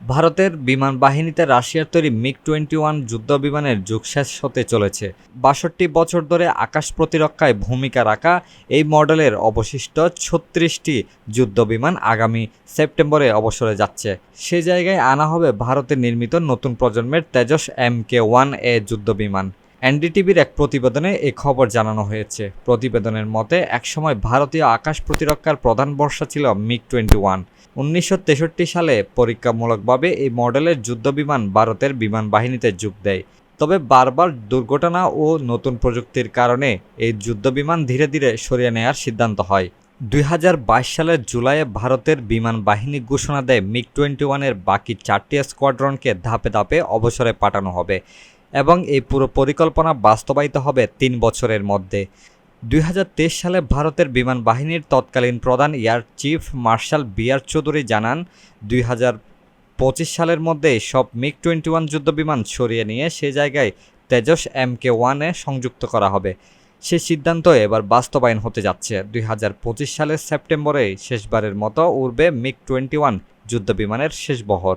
ভারতের বিমান বাহিনীতে রাশিয়ার তৈরি মিগ টোয়েন্টি ওয়ান যুদ্ধ বিমানের যুগ শেষ হতে চলেছে। বাষট্টি বছর ধরে আকাশ প্রতিরক্ষায় ভূমিকা রাখা এই মডেলের অবশিষ্ট ছত্রিশটি যুদ্ধ বিমান আগামী সেপ্টেম্বরে অবসরে যাচ্ছে। সে জায়গায় আনা হবে ভারতে নির্মিত নতুন প্রজন্মের Tejas M K one A যুদ্ধ বিমান এনডিটিভির এক প্রতিবেদনে এ খবর জানানো হয়েছে। প্রতিবেদনের মতে, একসময় ভারতীয় আকাশ প্রতিরক্ষার প্রধান বর্ষা ছিল মিগ টোয়েন্টি ওয়ান। উনিশশো তেষট্টি সালে পরীক্ষামূলকভাবে এই মডেলের যুদ্ধবিমান ভারতের বিমান বাহিনীতে যোগ দেয়। তবে বারবার দুর্ঘটনা ও নতুন প্রযুক্তির কারণে এই যুদ্ধবিমান ধীরে ধীরে সরিয়ে নেওয়ার সিদ্ধান্ত হয়। দুই হাজার বাইশ সালের জুলাইয়ে ভারতের বিমান বাহিনী ঘোষণা দেয় মিগ টোয়েন্টি ওয়ানের বাকি চারটি স্কোয়াড্রনকে ধাপে ধাপে অবসরে পাঠানো হবে। এবং এই পুরো পরিকল্পনা বাস্তবায়িত হবে তিন বছরের মধ্যে। দুই হাজার তেইশ সালে ভারতের বিমান বাহিনীর তৎকালীন প্রধান air chief marshal B R Chowdhury জানান, দুই পঁচিশ সালের মধ্যে সব মিগ টোয়েন্টি ওয়ান যুদ্ধবিমান সরিয়ে নিয়ে সে জায়গায় তেজস এম কে ওয়ানে সংযুক্ত করা হবে। সে সিদ্ধান্ত এবার বাস্তবায়ন হতে যাচ্ছে। দুই হাজার পঁচিশ সালের সেপ্টেম্বরে শেষবারের মতো উড়বে মিগ টোয়েন্টি ওয়ান যুদ্ধবিমানের শেষ বহর।